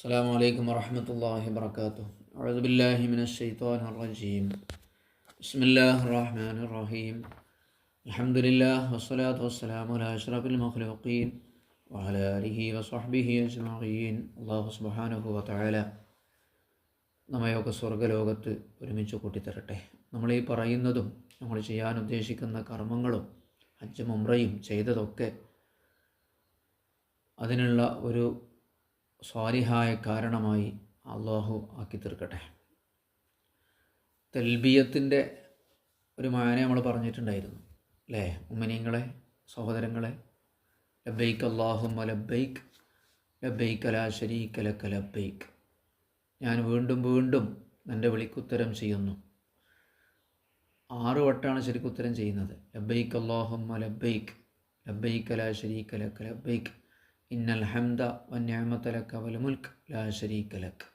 السلام عليكم ورحمة الله وبركاته أعوذ بالله من الشيطان الرجيم بسم الله الرحمن الرحيم الحمد لله والصلاة والسلام على أشرف المخلوقين وعلى آله وصحبه أجمعين الله سبحانه وتعالى നമ്മയൊക്കെ സ്വർഗലോകത്ത് ഒരുമിച്ച് കൂട്ടിത്തരട്ടെ നമ്മൾ ഈ പറയുന്നതും നമ്മൾ ചെയ്യാൻ ഉദ്ദേശിക്കുന്ന കർമ്മങ്ങളും ഹജ്ജ് മുംറയും ചെയ്തതൊക്കെ അതിനുള്ള ഒരു സ്വാരിഹായ കാരണമായി അള്ളാഹു ആക്കി തീർക്കട്ടെ. തെൽബിയത്തിന്റെ ഒരു മായനെ നമ്മൾ പറഞ്ഞിട്ടുണ്ടായിരുന്നു അല്ലേ? ഉമ്മനീങ്ങളെ സഹോദരങ്ങളെ ലബൈക്ക് അള്ളാഹുമ്മ ലബൈക്ക് ലബൈക്ക് അലാ ശരീക്ക് ലക്ക ലബൈക്ക് ഞാൻ വീണ്ടും വീണ്ടും എന്റെ വിളിക്കുത്തരം ചെയ്യുന്നു. ആറ് വട്ടാണ് ശരിക്കുത്തരം ചെയ്യുന്നത്. ലബൈക്ക് അള്ളാഹുമ്മ ലബൈക്ക് ലബൈക്ക് അല ശരീക്ക് ലക്ക് ലബൈക്ക് ഇന്നൽ ഹംദ വന്യാമത്തലക്ക വൽ മുൽക്ക് ലാ ശരീക ലക്ക്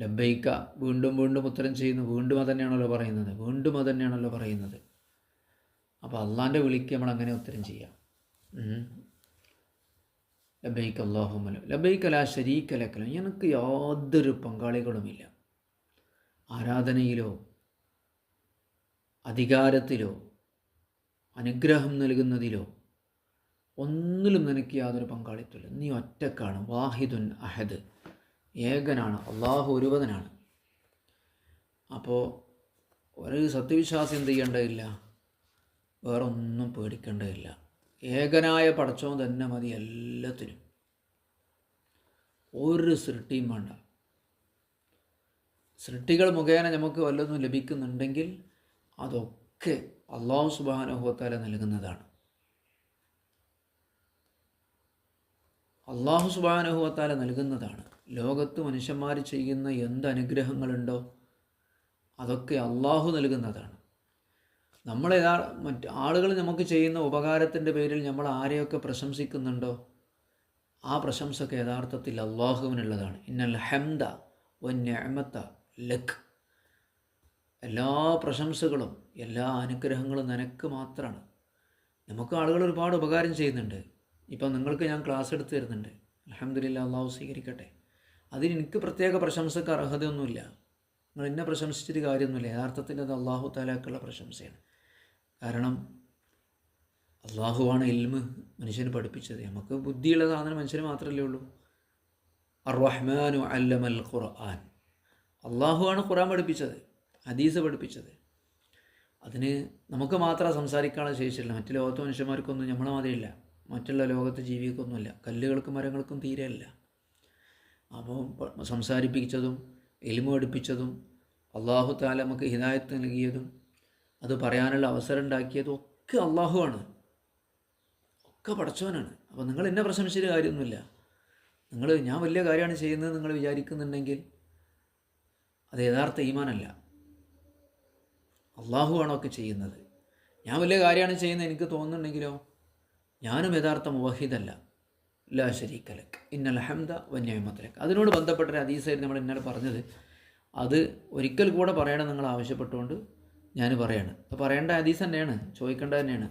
ലബൈക്ക വീണ്ടും വീണ്ടും ഉത്തരം ചെയ്യുന്നു. വീണ്ടും അതന്നെയാണല്ലോ പറയുന്നത്. വീണ്ടും അതന്നെയാണല്ലോ പറയുന്നത്. അപ്പോൾ അള്ളാന്റെ വിളിക്ക് നമ്മൾ അങ്ങനെ ഉത്തരം ചെയ്യാം. ലബൈക്ക് അള്ളാഹുമല ലബൈക്ക് ലാ ലക്കല എനിക്ക് യാതൊരു പങ്കാളികളുമില്ല. ആരാധനയിലോ അധികാരത്തിലോ അനുഗ്രഹം നൽകുന്നതിലോ ഒന്നിലും നിനക്ക് യാതൊരു പങ്കാളിത്തമില്ല. നീ ഒറ്റക്കാണ്. വാഹിദുൻ അഹദ്. ഏകനാണ്. അള്ളാഹു ഒരുവനാണ് അപ്പോൾ ഒരു സത്യവിശ്വാസം എന്ത് ചെയ്യേണ്ടതില്ല? വേറൊന്നും പേടിക്കേണ്ടതില്ല. ഏകനായ പടച്ചോൻ തന്നെ മതി എല്ലാത്തിനും. ഒരു സൃഷ്ടിയും വേണ്ട. സൃഷ്ടികൾ മുഖേന നമുക്ക് വല്ലതും ലഭിക്കുന്നുണ്ടെങ്കിൽ അതൊക്കെ അള്ളാഹു സുബാനുഭവത്താലെ നൽകുന്നതാണ്. അള്ളാഹു സുബാനുഭവത്താല നൽകുന്നതാണ്. ലോകത്ത് മനുഷ്യന്മാർ ചെയ്യുന്ന എന്ത് അനുഗ്രഹങ്ങളുണ്ടോ അതൊക്കെ അള്ളാഹു നൽകുന്നതാണ്. നമ്മൾ യഥാ മറ്റ് ആളുകൾ നമുക്ക് ചെയ്യുന്ന ഉപകാരത്തിന്റെ പേരിൽ നമ്മൾ ആരെയൊക്കെ പ്രശംസിക്കുന്നുണ്ടോ ആ പ്രശംസക്ക് യഥാർത്ഥത്തിൽ അള്ളാഹുവിനുള്ളതാണ്. ഇന്നൽ ഹംദ വന്യമത്ത ലഖ് എല്ലാ പ്രശംസകളും എല്ലാ അനുഗ്രഹങ്ങളും നിനക്ക് മാത്രമാണ് നമുക്ക് ആളുകൾ ഒരുപാട് ഉപകാരം ചെയ്യുന്നുണ്ട്. ഇപ്പം നിങ്ങൾക്ക് ഞാൻ ക്ലാസ് എടുത്ത് തരുന്നുണ്ട്. അലഹമ്മദില്ല അള്ളാഹു സ്വീകരിക്കട്ടെ. അതിന് എനിക്ക് പ്രത്യേക പ്രശംസക്ക് അർഹതയൊന്നുമില്ല. നിങ്ങൾ എന്നെ പ്രശംസിച്ചിട്ട് കാര്യമൊന്നുമില്ല. യഥാർത്ഥത്തിൽ അത് അള്ളാഹു താലാക്കുള്ള പ്രശംസയാണ്. കാരണം അള്ളാഹുവാണ് ഇൽമ് മനുഷ്യന് പഠിപ്പിച്ചത്. നമുക്ക് ബുദ്ധിയുള്ള സാധനം മനുഷ്യന് മാത്രമല്ലേ ഉള്ളൂ. അർറഹ്മാനു അല്ലമൽ ഖുർആൻ. അള്ളാഹുവാണ് ഖുർആൻ പഠിപ്പിച്ചത്. ഹദീസ് പഠിപ്പിച്ചത്. അതിന് നമുക്ക് മാത്രം സംസാരിക്കാനുള്ള ശേഷിയില്ല. മറ്റു ലോകത്തെ മനുഷ്യന്മാർക്കൊന്നും നമ്മളെ മാതിരിയില്ല. മറ്റുള്ള ലോകത്ത് ജീവിക്കൊന്നുമില്ല കല്ലുകൾക്കും മരങ്ങൾക്കും തീരെയല്ല. അപ്പോൾ സംസാരിപ്പിച്ചതും എലിമ പഠിപ്പിച്ചതും അള്ളാഹു താല നമുക്ക് ഹിദായത്ത് നൽകിയതും അത് പറയാനുള്ള അവസരം ഉണ്ടാക്കിയതും ഒക്കെ അള്ളാഹുവാണ്. ഒക്കെ പടച്ചവനാണ്. അപ്പോൾ നിങ്ങൾ എന്നെ പ്രശംസിച്ചിട്ട് കാര്യമൊന്നുമില്ല. നിങ്ങൾ ഞാൻ വലിയ കാര്യമാണ് ചെയ്യുന്നത് നിങ്ങൾ വിചാരിക്കുന്നുണ്ടെങ്കിൽ അത് യഥാർത്ഥ ഈമാനല്ല. അള്ളാഹുവാണോ ഒക്കെ ചെയ്യുന്നത്. ഞാൻ വലിയ കാര്യമാണ് ചെയ്യുന്നത് എനിക്ക് തോന്നുന്നുണ്ടെങ്കിലോ ഞാനും യഥാർത്ഥ മുവഹിദല്ല. ലാ ശരീക്കലക്ക് ഇന്നൽ ഹംദ വന്യമത്തലക്ക് അതിനോട് ബന്ധപ്പെട്ട ഒരു അതീസായിരുന്നു നമ്മൾ ഇന്നലെ പറഞ്ഞത്. അത് ഒരിക്കൽ കൂടെ പറയണം നിങ്ങൾ ആവശ്യപ്പെട്ടുകൊണ്ട് ഞാൻ പറയാണ്. അപ്പോൾ പറയേണ്ട ഹദീസ് തന്നെയാണ്. ചോദിക്കേണ്ട തന്നെയാണ്.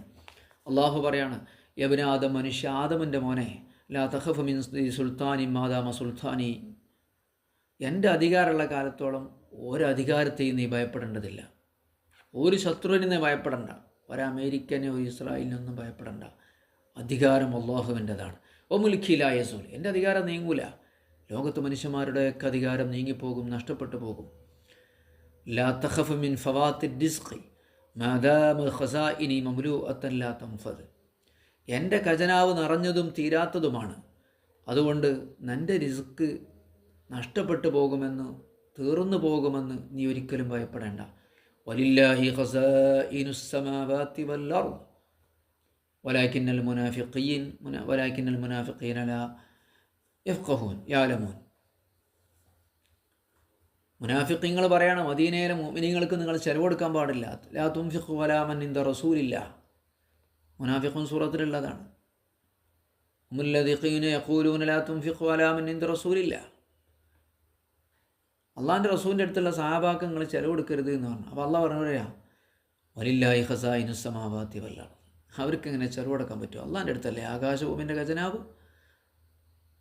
അള്ളാഹു പറയാണ് യബിന് ആദം മനുഷ്യ ആദമിന്റെ മോനെ ലാ തഹഫ് മിൻ സുൽത്താനി മാതാമ സുൽത്താനി. എന്റെ അധികാരമുള്ള കാലത്തോളം ഒരു അധികാരത്തെയും നീ ഭയപ്പെടേണ്ടതില്ല. ഒരു ശത്രുവിനെ നീ ഭയപ്പെടണ്ട. ഒരു അമേരിക്കനോ ഇസ്രായേലിനൊന്നും ഭയപ്പെടണ്ട. അധികാരം അള്ളാഹുവിന്റെതാണ്. ഓ മുൽഖിലായ സോൽ. എന്റെ അധികാരം നീങ്ങൂല. ലോകത്ത് മനുഷ്യന്മാരുടെയൊക്കെ അധികാരം നീങ്ങിപ്പോകും നഷ്ടപ്പെട്ടു പോകും. ലാ തഖഫ് മിൻ ഫവാത്തി ഡിസ്ഖി മാദാമ ഖസാഇനി മംലൂ അത്തല്ലാ തംഫദ് എന്റെ ഖജനാവ് നിറഞ്ഞതും തീരാത്തതുമാണ്. അതുകൊണ്ട് നിന്റെ റിസ്ക് നഷ്ടപ്പെട്ടു പോകുമെന്ന് തീർന്നു പോകുമെന്ന് നീ ഒരിക്കലും ഭയപ്പെടേണ്ട. വലില്ലാഹി ഖസാഇനുസ്സമാവാതി വല്ലർദ് വലാക്കിന്നൽ മുനാഫിഖീൻ മുന വലാക്കിന്നൽ മുനാഫിഖീൻ അല യഫ്ഖഹൂൻ യാലമൂൻ മുനാഫിഖിങ്ങൾ പറയണം മദീനയിലെ മോമിനിങ്ങൾക്ക് നിങ്ങൾ ചെലവ് കൊടുക്കാൻ പാടില്ല. ലാ തുംഫിഖ് വലാമൻ ഇന്ത റസൂലില്ല. മുനാഫിഖും സൂറത്തിലുള്ളതാണ്. മുല്ലദീഖീന യഖൂലൂന ലാ തുംഫിഖ് വലാമൻ ഇന്ത റസൂലില്ല. അള്ളാഹിന്റെ റസൂലിന്റെ അടുത്തുള്ള സഹാബാക്ക് നിങ്ങൾ ചെലവ് കൊടുക്കരുത് എന്ന് പറഞ്ഞു. അപ്പോൾ അള്ളാഹ് പറഞ്ഞു പറയാ വലില്ലായി ഹസായിനുസമാവാത്തി വല്ലാണ് അവർക്ക് എങ്ങനെ ചെറുവടക്കാൻ പറ്റും? അള്ളാന്റെ അടുത്തല്ലേ ആകാശഭൂമിന്റെ ഖജനാവ്?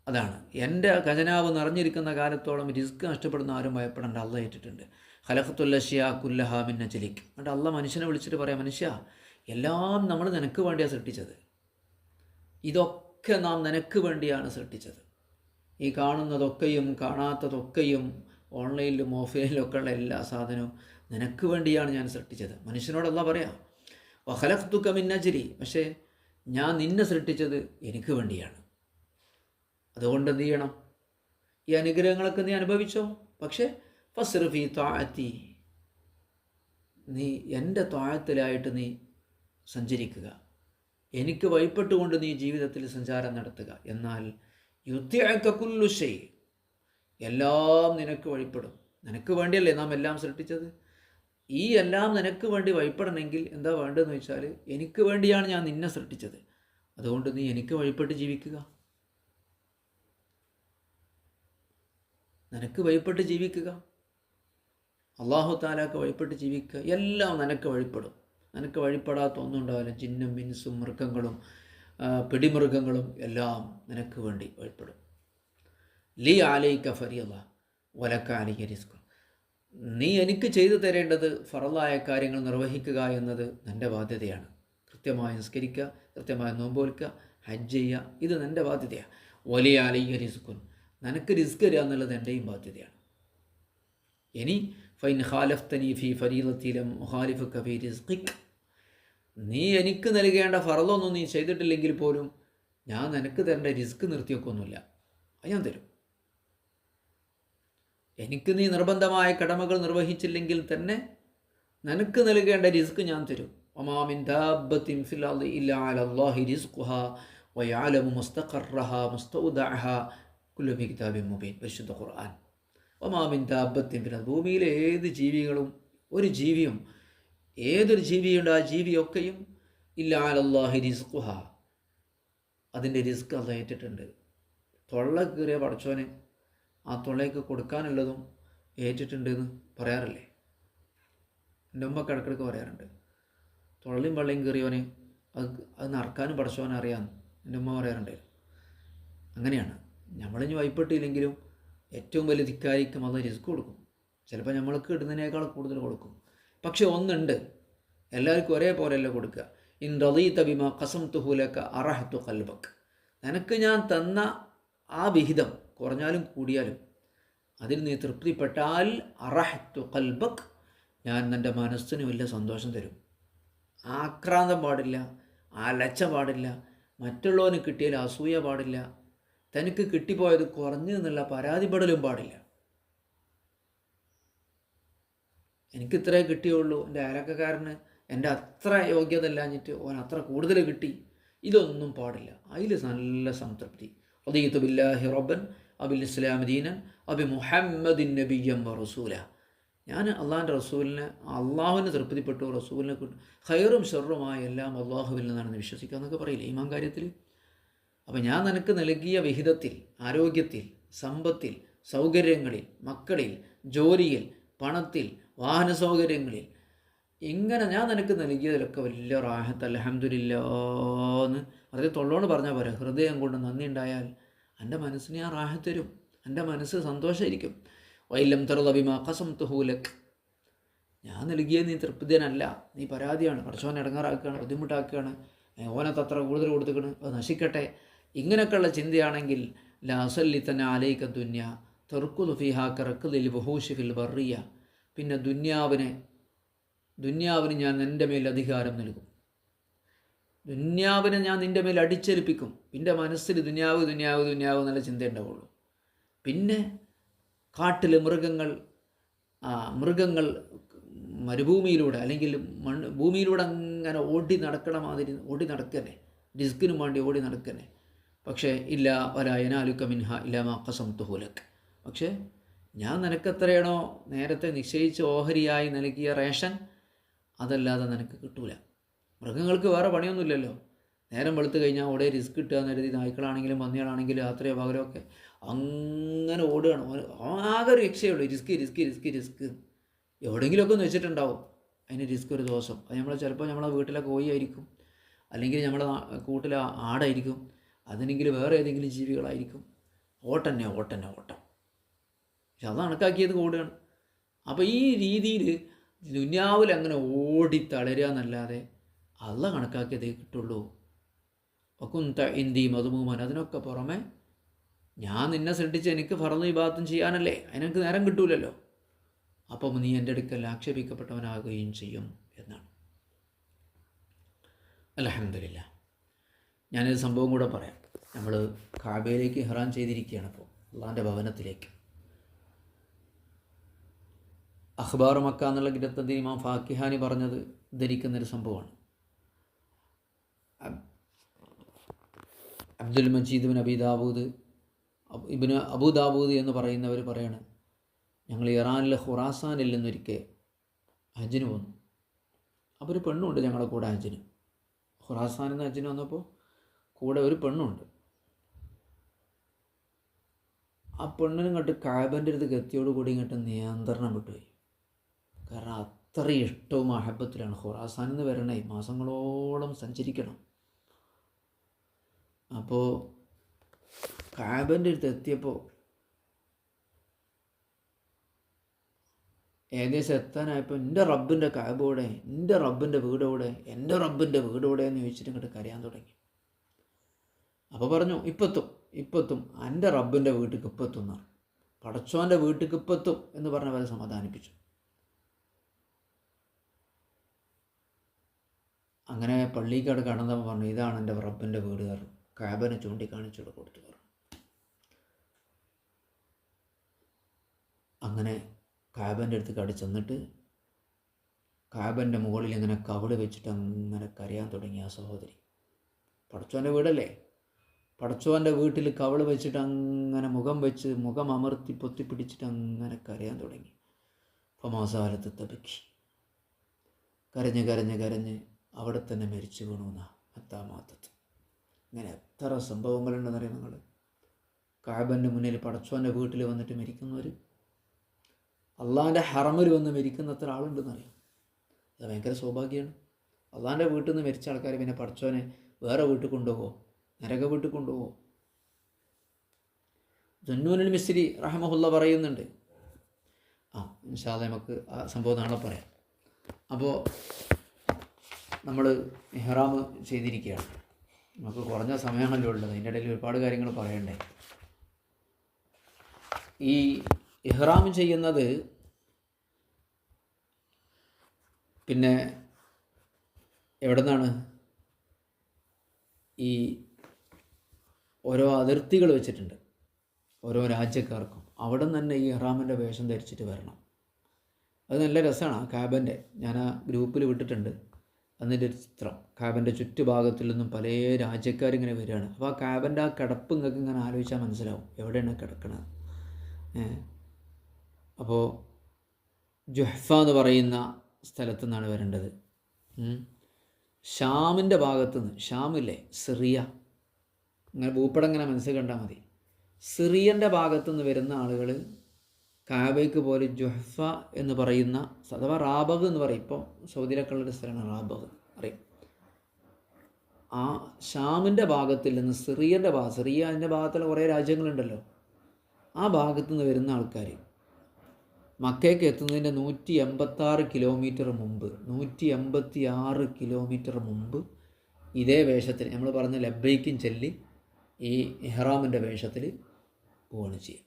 അതാണ്. എന്റെ ഖജനാവ് നിറഞ്ഞിരിക്കുന്ന കാലത്തോളം റിസ്ക് നഷ്ടപ്പെടുന്ന ആരും ഭയപ്പെടേണ്ട. അള്ള ഏറ്റിട്ടുണ്ട്. ഹലഹത്തുല്ലഷ്യ കുല്ലഹ മിന്ന ജലിക്ക് എന്നിട്ട് അള്ള മനുഷ്യനെ വിളിച്ചിട്ട് പറയാം മനുഷ്യ എല്ലാം നമ്മൾ നിനക്ക് വേണ്ടിയാണ് സൃഷ്ടിച്ചത്. ഇതൊക്കെ നാം നിനക്ക് വേണ്ടിയാണ് സൃഷ്ടിച്ചത്. ഈ കാണുന്നതൊക്കെയും കാണാത്തതൊക്കെയും ഓൺലൈനിലും ഓഫ്ലൈനിലും ഒക്കെ ഉള്ള എല്ലാ സാധനവും നിനക്ക് വേണ്ടിയാണ് ഞാൻ സൃഷ്ടിച്ചത്. മനുഷ്യനോടല്ല പറയാം വഹലഖ്തുക്ക മിന്നജരി പക്ഷേ ഞാൻ നിന്നെ സൃഷ്ടിച്ചത് എനിക്ക് വേണ്ടിയാണ്. അതുകൊണ്ട് എന്ത് ചെയ്യണം? ഈ അനുഗ്രഹങ്ങളൊക്കെ നീ അനുഭവിച്ചോ? പക്ഷേ ഫസ്റഫി താഴത്തി നീ എന്റെ താഴത്തിലായിട്ട് നീ സഞ്ചരിക്കുക. എനിക്ക് വഴിപ്പെട്ടുകൊണ്ട് നീ ജീവിതത്തിൽ സഞ്ചാരം നടത്തുക. എന്നാൽ യുദ്ധക്കുല്ലുഷൈ എല്ലാം നിനക്ക് വഴിപ്പെടും. നിനക്ക് വേണ്ടിയല്ലേ നാം എല്ലാം സൃഷ്ടിച്ചത്? ഈ എല്ലാം നിനക്ക് വേണ്ടി വഴിപ്പെടണമെങ്കിൽ എന്താ വേണ്ടതെന്ന് വെച്ചാൽ എനിക്ക് വേണ്ടിയാണ് ഞാൻ നിന്നെ സൃഷ്ടിച്ചത്. അതുകൊണ്ട് നീ എനിക്ക് വഴിപ്പെട്ട് ജീവിക്കുക. നിനക്ക് വഴിപ്പെട്ട് ജീവിക്കുക. അള്ളാഹു താലാക്ക് വഴിപ്പെട്ട് ജീവിക്കുക. എല്ലാം നിനക്ക് വഴിപ്പെടും. നിനക്ക് വഴിപ്പെടാത്ത ഒന്നും ഉണ്ടാവില്ല ജിന്നും മിൻസും മൃഗങ്ങളും പിടിമൃഗങ്ങളും എല്ലാം നിനക്ക് വേണ്ടി വഴിപ്പെടും. Lee ആലയിക്ക ഫരിയല്ല വലക്ക Alikka risk. നീ എനിക്ക് ചെയ്തു തരേണ്ടത് ഫറലായ കാര്യങ്ങൾ നിർവഹിക്കുക എന്നത് നിന്റെ ബാധ്യതയാണ്. കൃത്യമായി നിസ്കരിക്കുക കൃത്യമായി നോമ്പോൽക്കുക ഹജ്ജ് ചെയ്യുക ഇത് നിന്റെ ബാധ്യതയാണ്. വലിയ അലിയ റിസ്കുൻ നിനക്ക് റിസ്ക് തരിക എന്നുള്ളത് എന്റെയും ബാധ്യതയാണ്. ഇനി ഫൈൻ ഹാലഫ് ഫി ഫരീലത്തിലും ഹാലിഫ് കഫി റിസ്ഖിക്. നീ എനിക്ക് നൽകേണ്ട ഫറലൊന്നും നീ ചെയ്തിട്ടില്ലെങ്കിൽ പോലും ഞാൻ നിനക്ക് തരേണ്ട റിസ്ക് നിർത്തിവെക്കൊന്നുമില്ല. അത് ഞാൻ തരും. എനിക്ക് നീ നിർബന്ധമായ കടമകൾ നിർവഹിച്ചില്ലെങ്കിൽ തന്നെ നിനക്ക് നൽകേണ്ട റിസ്ക് ഞാൻ തരും. ഒമാമിൻ ദാബത്തിൻ ഫിൽ അർളി ഇല്ലാ അലല്ലാഹി റിസ്ഖുഹാ വയഅലമു മുസ്തഖറഹ മുസ്തൗദഅഹ കുല്ലു കിതാബിൻ മുബീൻ പരിശുദ്ധ ഖുർആൻ. ഒമാമിൻ ദാബത്തിൻ അർളി ഭൂമിയിലെ ഏത് ജീവികളും ഒരു ജീവിയും ഏതൊരു ജീവിയുണ്ട് ആ ജീവിയൊക്കെയും ഇല്ലാ അലല്ലാഹി റിസ്ഖുഹ അതിന്റെ റിസ്ക് അല്ല ഏറ്റിട്ടുണ്ട്. തൊള്ള കീറിയ പടച്ചോനെ ആ തൊള്ളയ്ക്ക് കൊടുക്കാനുള്ളതും ഏറ്റിട്ടുണ്ട് എന്ന് പറയാറില്ലേ? എന്റെ ഉമ്മ കിടക്കിടക്ക് പറയാറുണ്ട്. തൊള്ളയും പള്ളിയും കയറിയവനെ അത് അത് നറക്കാനും പഠിച്ചവനെ അറിയാമെന്ന് എന്റെ ഉമ്മ പറയാറുണ്ട്. അങ്ങനെയാണ്. നമ്മളിനി വൈപ്പെട്ടില്ലെങ്കിലും ഏറ്റവും വലിയ ധിക്കാരിക്കും അത് റിസ്ക് കൊടുക്കും. ചിലപ്പോൾ നമ്മൾക്ക് ഇടുന്നതിനേക്കാൾ കൂടുതൽ കൊടുക്കും. പക്ഷെ ഒന്നുണ്ട്. എല്ലാവർക്കും ഒരേപോലെയല്ല കൊടുക്കുക. ഇൻ റദീത ബിമ കസം തുഹുലക്ക അറഹത്തു കൽബക്ക് നിനക്ക് ഞാൻ തന്ന ആ വിഹിതം കുറഞ്ഞാലും കൂടിയാലും അതിൽ നീ തൃപ്തിപ്പെട്ടാൽ അറഹത്തു കൽബക് ഞാൻ നിന്റെ മനസ്സിന് വലിയ സന്തോഷം തരും. ആക്രാന്തം പാടില്ല അലച്ച പാടില്ല മറ്റുള്ളവന് കിട്ടിയാൽ അസൂയ പാടില്ല തനിക്ക് കിട്ടിപ്പോയത് കുറഞ്ഞു എന്നുള്ള പരാതിപ്പെടലും പാടില്ല. എനിക്ക് ഇത്രേ കിട്ടിയുള്ളൂ എന്റെ അയലക്കക്കാരന് എന്റെ അത്ര യോഗ്യത ഇല്ലാഞ്ഞിട്ട് ഓൻ അത്ര കൂടുതൽ കിട്ടി. ഇതൊന്നും പാടില്ല. അതിൽ നല്ല സംതൃപ്തി. റദീതു ബില്ലാഹി റബ്ബൻ അബിൽ ഇസ്ലാം ദീനൻ അബി മുഹമ്മദിൻ നബിയം റസൂല. ഞാൻ അള്ളാഹിന്റെ റസൂലിനെ അള്ളാഹുവിനെ തൃപ്തിപ്പെട്ടു റസൂലിനെ ഹൈറും ഷെറുമായ എല്ലാം അള്ളാഹുവിൽ നിന്നാണെന്ന് വിശ്വസിക്കുക എന്നൊക്കെ പറയില്ല ഈമാൻ കാര്യത്തിൽ? അപ്പം ഞാൻ നിനക്ക് നൽകിയ വിഹിതത്തിൽ ആരോഗ്യത്തിൽ സമ്പത്തിൽ സൗകര്യങ്ങളിൽ മക്കളിൽ ജോലിയിൽ പണത്തിൽ വാഹന സൗകര്യങ്ങളിൽ ഇങ്ങനെ ഞാൻ നിനക്ക് നൽകിയതിലൊക്കെ വലിയ റാഹത്ത് അലഹമില്ലാന്ന് അതിൽ തൊള്ളോണ്ട് പറഞ്ഞാൽ പോരാ ഹൃദയം കൊണ്ട് നന്ദി ഉണ്ടായാൽ എന്റെ മനസ്സിന് ഞാൻ റാഹത്ത് തരും. എന്റെ മനസ്സ് സന്തോഷമായിരിക്കും വൈലം തെറുതബിമ കസം ഞാൻ നൽകിയ നീ തൃപ്തിയനല്ല. നീ പരാതിയാണ്. പടച്ചോനെ ഇടങ്ങാറാക്കുകയാണ് ബുദ്ധിമുട്ടാക്കുകയാണ്. ഓനത്ത് അത്ര കൂടുതൽ കൊടുത്തുക്കണ്. അത് നശിക്കട്ടെ. ഇങ്ങനെയൊക്കെയുള്ള ചിന്തയാണെങ്കിൽ ലാസല്ലി തന്നെ ആലയിക്ക ദുന്യ തെറുക്കു ഫിഹ കറക്കുതിൽ ബഹൂഷി ഫിൽ ബറിയ പിന്നെ ദുന്യാവിനെ ദുന്യാവിന് ഞാൻ എന്റെ മേൽ അധികാരം നൽകും. ദുന്യാവിനെ ഞാൻ നിന്റെ മേൽ അടിച്ചേൽപ്പിക്കും. നിന്റെ മനസ്സിൽ ദുന്യാവ് ദുന്യാവ് ദുന്യാവ് എന്നുള്ള ചിന്ത ഉണ്ടാവുള്ളൂ. പിന്നെ കാട്ടിൽ മൃഗങ്ങൾ മൃഗങ്ങൾ മരുഭൂമിയിലൂടെ അല്ലെങ്കിൽ മണ്ണ് ഭൂമിയിലൂടെ അങ്ങനെ ഓടി നടക്കണ മാതിരി ഓടി നടക്കല്ലേ ഡിസ്കിനും വേണ്ടി ഓടി നടക്കല്ലേ പക്ഷേ ഇല്ല വലായനാലുക്ക മിൻഹ ഇല്ല മാക്കസം തുഹുലക്ക് പക്ഷേ ഞാൻ നിനക്കെത്രയാണോ നേരത്തെ നിശ്ചയിച്ച് ഓഹരിയായി നൽകിയ റേഷൻ അതല്ലാതെ നിനക്ക് കിട്ടൂല. മൃഗങ്ങൾക്ക് വേറെ പണിയൊന്നുമില്ലല്ലോ. നേരം വെളുത്ത് കഴിഞ്ഞാൽ ഓടെ റിസ്ക് കിട്ടുക എന്ന് കരുതി നായ്ക്കളാണെങ്കിലും പന്നികളാണെങ്കിലും രാത്രിയോ പകലോ ഒക്കെ അങ്ങനെ ഓടുകയാണ്. ആകെ ഒരു രക്ഷയുള്ളൂ റിസ്ക് റിസ്ക് റിസ്ക് റിസ്ക് എവിടെയെങ്കിലുമൊക്കെ ഒന്ന് വെച്ചിട്ടുണ്ടാവും. അതിന് റിസ്ക് ഒരു ദോഷം. അത് നമ്മൾ ചിലപ്പോൾ നമ്മളെ വീട്ടിലെ കോഴി ആയിരിക്കും. അല്ലെങ്കിൽ നമ്മളെ നാ- കൂട്ടിലെ ആടായിരിക്കും. അതിനെങ്കിൽ വേറെ ഏതെങ്കിലും ജീവികളായിരിക്കും. ഓട്ടന്നെ ഓട്ടന്നെ ഓട്ടം പക്ഷെ അത് കണക്കാക്കിയത് കൂടുകയാണ്. അപ്പോൾ ഈ രീതിയിൽ ദുന്യാവിൽ അങ്ങനെ ഓടി തളരുക എന്നല്ലാതെ അല്ല കണക്കാക്കിയതേ കിട്ടുള്ളൂ. ഒക്കുന്ത ഇന്തി മധുമൂമൻ അതിനൊക്കെ പുറമെ ഞാൻ നിന്നെ സൃഷ്ടിച്ച് എനിക്ക് ഫറന്ന് വിഭാഗത്തും ചെയ്യാനല്ലേ? അതിനെനിക്ക് നേരം കിട്ടൂലല്ലോ. അപ്പം നീ എന്റെ അടുക്കൽ ആക്ഷേപിക്കപ്പെട്ടവനാകുകയും ചെയ്യും എന്നാണ്. അലഹമില്ല ഞാനൊരു സംഭവം കൂടെ പറയാം. നമ്മൾ കാബയിലേക്ക് ഹെറാൻ ചെയ്തിരിക്കുകയാണ് ഇപ്പോൾ അള്ളാന്റെ ഭവനത്തിലേക്ക്. അഖ്ബാർ മക്ക എന്നുള്ള ഗ്രന്ഥത്തിൽ ഇമാം ഫാക്കിഹാനി പറഞ്ഞത് ധരിക്കുന്നൊരു സംഭവമാണ്. അബ്ദുൽ മജീദ് ബിൻ അബി ദാബൂദ് ഇബിന് അബൂ ദാവൂദ് എന്ന് പറയുന്നവർ പറയാണ് ഞങ്ങൾ ഇറാനിലെ ഖുറാസാനിൽ നിന്നൊരിക്കെ ഹജ്ജിന് പോന്നു. അപ്പോൾ ഒരു പെണ്ണുണ്ട് ഞങ്ങളുടെ കൂടെ ഹജ്ജിന്. ഖുറാസാനിൽ നിന്ന് ഹജ്ജിന് വന്നപ്പോൾ കൂടെ ഒരു പെണ്ണുണ്ട്. ആ പെണ്ണിനും കണ്ട് കാബന്റെ അടുത്ത് എത്തിയോട് കൂടി ഇങ്ങോട്ട് നിയന്ത്രണം വിട്ടുപോയി കാരണം അത്രയും ഇഷ്ടവും അഹബത്തിലാണ്. ഖുറാസാനിൽ നിന്ന് വരണേ മാസങ്ങളോളം സഞ്ചരിക്കണം. അപ്പോൾ കാബന്റെ അടുത്ത് എത്തിയപ്പോൾ ഏകദേശം എത്താനായപ്പോൾ എന്റെ റബ്ബിന്റെ കാബോടെ എന്റെ റബ്ബിന്റെ വീടോടെ എന്റെ റബ്ബിന്റെ വീടോടെ എന്ന് ചോദിച്ചിട്ട് ഇങ്ങോട്ട് കരയാൻ തുടങ്ങി. അപ്പോൾ പറഞ്ഞു ഇപ്പത്തും ഇപ്പത്തും എന്റെ റബ്ബിന്റെ വീട്ടിൽ ഇപ്പത്തും എന്നാണ് പടച്ചോന്റെ വീട്ടിൽ ഇപ്പത്തും എന്ന് പറഞ്ഞ പോലെ സമാധാനിപ്പിച്ചു. അങ്ങനെ പള്ളിക്കട് കടന്നപ്പോൾ പറഞ്ഞു ഇതാണ് എന്റെ റബ്ബിന്റെ വീട് കാരണം കാബനെ ചൂണ്ടിക്കാണിച്ചുകൊണ്ട് കൊടുത്തു പറഞ്ഞു. അങ്ങനെ കാബന്റെ അടുത്ത് കടി ചെന്നിട്ട് കാബന്റെ മുകളിൽ ഇങ്ങനെ കവിൾ വെച്ചിട്ട് അങ്ങനെ കരയാൻ തുടങ്ങി ആ സഹോദരി. പടച്ചോന്റെ വീടല്ലേ? പടച്ചോന്റെ വീട്ടിൽ കവൾ വെച്ചിട്ട് അങ്ങനെ മുഖം വെച്ച് മുഖം അമർത്തി പൊത്തി പൊത്തിപ്പിടിച്ചിട്ട് അങ്ങനെ കരയാൻ തുടങ്ങി. ഫമാസാലത്ത് തബക്കി. കരഞ്ഞ് കരഞ്ഞ് കരഞ്ഞ് അവിടെ തന്നെ മരിച്ചു വീണു അത്താമാത്തത്ത് ഇങ്ങനെ എത്ര സംഭവങ്ങളുണ്ടെന്നറിയാം നിങ്ങൾ? കാബന്റെ മുന്നിൽ പടച്ചോന്റെ വീട്ടിൽ വന്നിട്ട് മരിക്കുന്നവർ അള്ളാന്റെ ഹറമിൽ വന്ന് മരിക്കുന്ന അത്ര ആളുണ്ടെന്നറിയാം അത് ഭയങ്കര സൗഭാഗ്യമാണ്. അള്ളാന്റെ വീട്ടിൽ നിന്ന് മരിച്ച ആൾക്കാർ പിന്നെ പടച്ചോനെ വേറെ വീട്ടിൽ കൊണ്ടുപോകുമോ നരക വീട്ടിൽ കൊണ്ടുപോകുമോ ജന്നൂനിൽ മിസ്രി റഹമഹുല്ല പറയുന്നുണ്ട്. ആ ഇൻഷാല്ല നമുക്ക് ആ സംഭവം നാളെ പറയാം. അപ്പോൾ നമ്മൾ ഇഹ്റാം ചെയ്തിരിക്കുകയാണ്. നമുക്ക് കുറഞ്ഞ സമയമാണല്ലോ ഉള്ളത്. അതിന്റെ ഇടയിൽ ഒരുപാട് കാര്യങ്ങൾ പറയണ്ടേ. ഈ ഇഹ്റാം ചെയ്യുന്നത് പിന്നെ എവിടെ നിന്നാണ് ഈ ഓരോ അതിർത്തികൾ വെച്ചിട്ടുണ്ട്. ഓരോ രാജ്യക്കാർക്കും. അവിടെ നിന്ന് തന്നെ ഈ ഇഹ്റാമിന്റെ വേഷം ധരിച്ചിട്ട് വരണം. അത് നല്ല രസമാണ് ആ ഞാൻ ആ ഗ്രൂപ്പിൽ വിട്ടിട്ടുണ്ട്. അതിന്റെ ഒരു ചിത്രം. കാബന്റെ ചുറ്റുഭാഗത്തിൽ നിന്നും പല രാജ്യക്കാരിങ്ങനെ വരികയാണ്. അപ്പോൾ ആ കാബന്റെ ആ കിടപ്പ് നിങ്ങൾക്ക് ഇങ്ങനെ ആലോചിച്ചാൽ മനസ്സിലാവും. എവിടെയാണ് കിടക്കണത്? അപ്പോൾ ജുഹ്ഫ എന്ന് പറയുന്ന സ്ഥലത്തു നിന്നാണ് വരേണ്ടത്. ഷാമിന്റെ ഭാഗത്തു നിന്ന് ഷാമില്ലേ? സിറിയ. അങ്ങനെ ഭൂപ്പടം ഇങ്ങനെ മനസ്സിൽ കണ്ടാൽ മതി. സിറിയന്റെ ഭാഗത്തു നിന്ന് വരുന്ന ആളുകൾ കാബയ്ക്ക് പോലെ ജുഹഫ എന്ന് പറയുന്ന അഥവാ റാബഗ് എന്ന് പറയും. ഇപ്പോൾ സൗദിയിലൊക്കെ സ്ഥലമാണ് റാബഗ് അറിയാം. ആ ഷാമിന്റെ ഭാഗത്തിൽ നിന്ന് സിറിയന്റെ ഭാഗം സിറിയ അതിന്റെ ഭാഗത്തുള്ള കുറേ രാജ്യങ്ങളുണ്ടല്ലോ. ആ ഭാഗത്തു നിന്ന് വരുന്ന ആൾക്കാർ മക്കയ്ക്ക് എത്തുന്നതിന്റെ നൂറ്റി എൺപത്താറ് കിലോമീറ്റർ മുമ്പ് നൂറ്റി എൺപത്തി ആറ് കിലോമീറ്റർ മുമ്പ് ഇതേ വേഷത്തിൽ നമ്മൾ പറഞ്ഞ ലബൈക്കും ചെല്ലി ഈ ഇഹ്റാമിന്റെ വേഷത്തിൽ പോവാണ് ചെയ്യുക.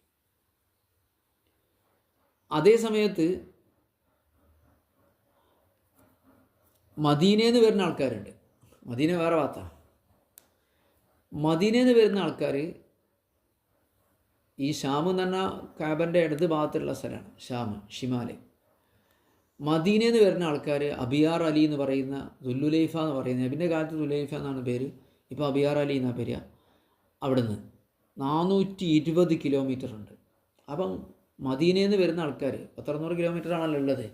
അതേ സമയത്ത് മദീനേന്ന് വരുന്ന ആൾക്കാരുണ്ട്. മദീന വേറെ ഭാഗത്താണ് മദീനയെന്ന് വരുന്ന ആൾക്കാർ ഈ ഷാം എന്ന് പറഞ്ഞാൽ കാബന്റെ ഇടത് ഭാഗത്തുള്ള സ്ഥലമാണ് ഷാം ഷിമാലെ. മദീനയെന്ന് വരുന്ന ആൾക്കാർ അബിയാർ അലി എന്ന് പറയുന്ന ദുല്ലുലൈഫ എന്ന് പറയുന്ന നബിന്റെ കാലത്ത് ദുലൈഫ എന്നാണ് പേര് ഇപ്പോൾ അബിയാർ അലി എന്നാണ് പേര്. അവിടുന്ന് നാനൂറ്റി ഇരുപത് കിലോമീറ്റർ ഉണ്ട്. അപ്പം മദീനയിൽ നിന്ന് വരുന്ന ആൾക്കാർ പത്തറുന്നൂറ് കിലോമീറ്റർ ആണല്ലോ ഉള്ളത്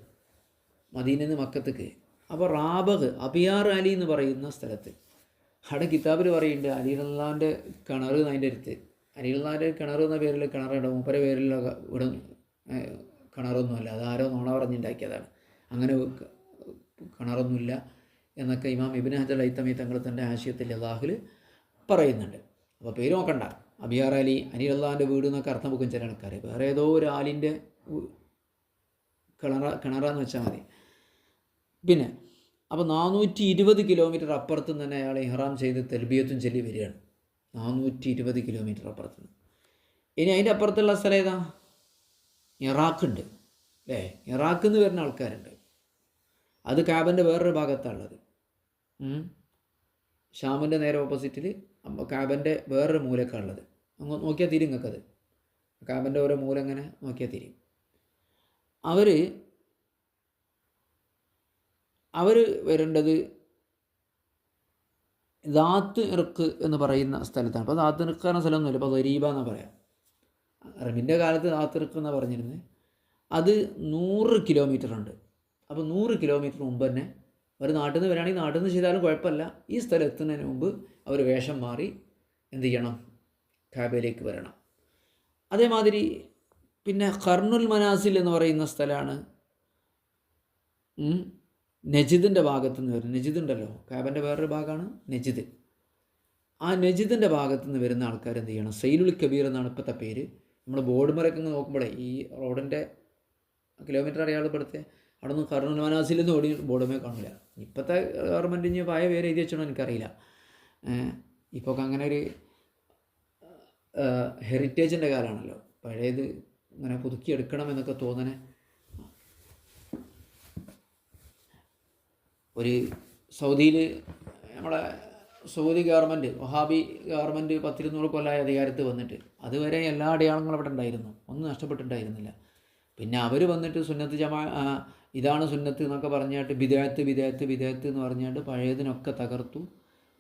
മദീനയിൽ നിന്ന് മക്കത്തേക്ക്. അപ്പോൾ റാബഗ് അബിയാർ അലി എന്ന് പറയുന്ന സ്ഥലത്ത്. അവിടെ കിതാബിൽ പറയുന്നുണ്ട് അലിഹല്ലാന്റെ കിണർ അതിന്റെ അടുത്ത്. അലിഹല്ലാന്റെ കിണർ എന്ന പേരിൽ കിണറുണ്ട് മൂപ്പര പേരിലുള്ള ഇവിടെ കിണറൊന്നുമല്ല. അത് ആരോ നോണ പറഞ്ഞുണ്ടാക്കിയതാണ് അങ്ങനെ കിണറൊന്നുമില്ല എന്നൊക്കെ ഇമാം ഇബിൻ ഹജൽ ഐത്തമി തങ്ങൾ തന്റെ ആശയത്തിൽ അള്ളാഹുൽ പറയുന്നുണ്ട്. അപ്പോൾ പേര് നോക്കണ്ട. അബിയാർ അലി അനിൽ അള്ളാഹിന്റെ വീട് എന്നൊക്കെ അർത്ഥം വെക്കും ചില ആൾക്കാർ വേറെ ഏതോ ഒരു ആലിന്റെ കിണറ കിണറാന്ന് വെച്ചാൽ മതി. പിന്നെ അപ്പോൾ നാനൂറ്റി ഇരുപത് കിലോമീറ്റർ അപ്പുറത്ത് നിന്ന് തന്നെ അയാൾ ഇഹ്റാം ചെയ്ത് തെൽബിയത്തും ചൊല്ലി വരികയാണ്. നാനൂറ്റി ഇരുപത് കിലോമീറ്റർ അപ്പുറത്ത് നിന്ന് ഇനി അതിന്റെ അപ്പുറത്തുള്ള സ്ഥലം ഏതാ? ഇറാഖുണ്ട്. അല്ലേ? ഇറാഖ് എന്ന് വരുന്ന ആൾക്കാരുണ്ട്. അത് കാബന്റെ വേറൊരു ഭാഗത്താണുള്ളത്. ഷാമിന്റെ നേരെ ഓപ്പോസിറ്റിൽ കാബന്റെ വേറൊരു മൂലക്കാണുള്ളത് അങ്ങ് നോക്കിയാൽ തിരി നിങ്ങൾക്കത്. കാബന്റെ ഓരോ മൂല ഇങ്ങനെ നോക്കിയാൽ തിരി അവർ അവർ വരേണ്ടത് ദാത്ത് ഇറക്ക് എന്ന് പറയുന്ന സ്ഥലത്താണ്. അപ്പോൾ ദാത്ത് ഇറക്ക് എന്ന സ്ഥലമൊന്നുമില്ല. അപ്പോൾ ഗരീബ എന്ന് പറയാം. അറബിന്റെ കാലത്ത് ദാത്ത് ഇറക്ക് എന്ന് പറഞ്ഞിരുന്നത്? അത് നൂറ് കിലോമീറ്റർ ഉണ്ട്. അപ്പോൾ നൂറ് കിലോമീറ്റർ മുമ്പ് തന്നെ അവർ നാട്ടിൽ നിന്ന് വരികയാണെങ്കിൽ നാട്ടിൽ നിന്ന് ചെയ്താലും കുഴപ്പമില്ല. ഈ സ്ഥലം എത്തുന്നതിന് മുമ്പ് അവർ വേഷം മാറി എന്ത് ചെയ്യണം? കാബയിലേക്ക് വരണം. അതേമാതിരി പിന്നെ കർണുൽ മനാസിൽ എന്ന് പറയുന്ന സ്ഥലമാണ്. നജിദിന്റെ ഭാഗത്തു നിന്ന് വരുന്നത് നജിദ് ഉണ്ടല്ലോ. കാബന്റെ വേറൊരു ഭാഗമാണ് നജിദ്. ആ നജിദിന്റെ ഭാഗത്തു നിന്ന് വരുന്ന ആൾക്കാർ എന്ത് ചെയ്യണം? സൈലുൽ കബീർ എന്നാണ് ഇപ്പോഴത്തെ പേര്. നമ്മൾ ബോർഡ് ഇങ്ങ് നോക്കുമ്പോഴേ ഈ റോഡിന്റെ കിലോമീറ്റർ അടയാളപ്പെടുത്തിയ അവിടെ നിന്ന് കർണൂൽ മനാസിൽ നിന്ന് ഓടി ബോർഡുമേ കാണില്ല ഇപ്പോഴത്തെ ഗവൺമെന്റ് ഇനി പായ പേര് എഴുതി വെച്ചോണോ എനിക്കറിയില്ല. ഇപ്പോൾ അങ്ങനെ ഒരു ഹെറിറ്റേജിന്റെ കാലമാണല്ലോ പഴയത് ഇങ്ങനെ പുതുക്കിയെടുക്കണം എന്നൊക്കെ തോന്നണ. ഒരു സൗദിയിൽ നമ്മളെ സൗദി ഗവൺമെന്റ് വഹാബി ഗവൺമെന്റ് പത്തിരുന്നൂറ് കൊല്ലമായ അധികാരത്തിൽ വന്നിട്ട് അതുവരെ എല്ലാ അടയാളങ്ങളും അവിടെ ഉണ്ടായിരുന്നു. ഒന്നും നഷ്ടപ്പെട്ടിട്ടുണ്ടായിരുന്നില്ല. പിന്നെ അവർ വന്നിട്ട് സുന്നത്ത് ജമാ ഇതാണ് സുന്നത്ത് എന്നൊക്കെ പറഞ്ഞിട്ട് വിദേഹത്ത് വിദേഹത്ത് വിദേഹത്ത് എന്ന് പറഞ്ഞാണ്ട് പഴയതിനൊക്കെ തകർത്തു